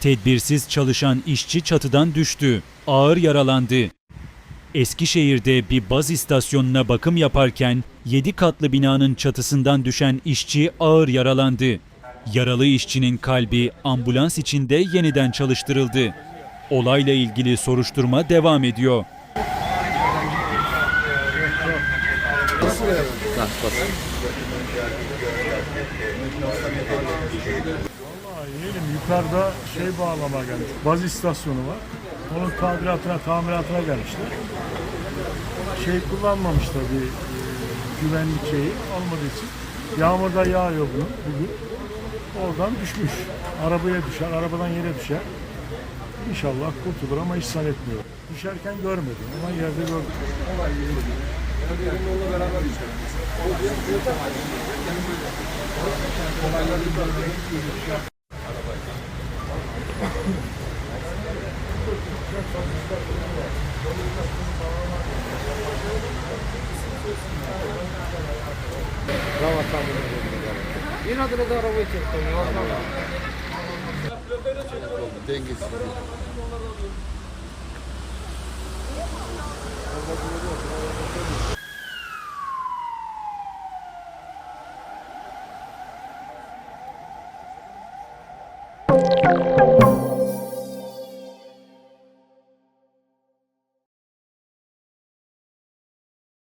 Tedbirsiz çalışan işçi çatıdan düştü. Ağır yaralandı. Eskişehir'de bir baz istasyonuna bakım yaparken 7 katlı binanın çatısından düşen işçi ağır yaralandı. Yaralı işçinin kalbi ambulans içinde yeniden çalıştırıldı. Olayla ilgili soruşturma devam ediyor. Vallahi yeğenim yukarıda şey bağlama gelmiş. Baz istasyonu var. Onun tadilatına, tamiratına gelmişler. Şey kullanmamışlar bir e, güvenlik şeyi olmadığı için. Yağmurda yağıyor bunun bugün. Oradan düşmüş. Arabaya düşer, arabadan yere düşer. İnşallah kurtulur ama hiç zannetmiyorum. Düşerken görmedim ama yerde gördüm. İnadına da arabayı çektim. Dengesiz.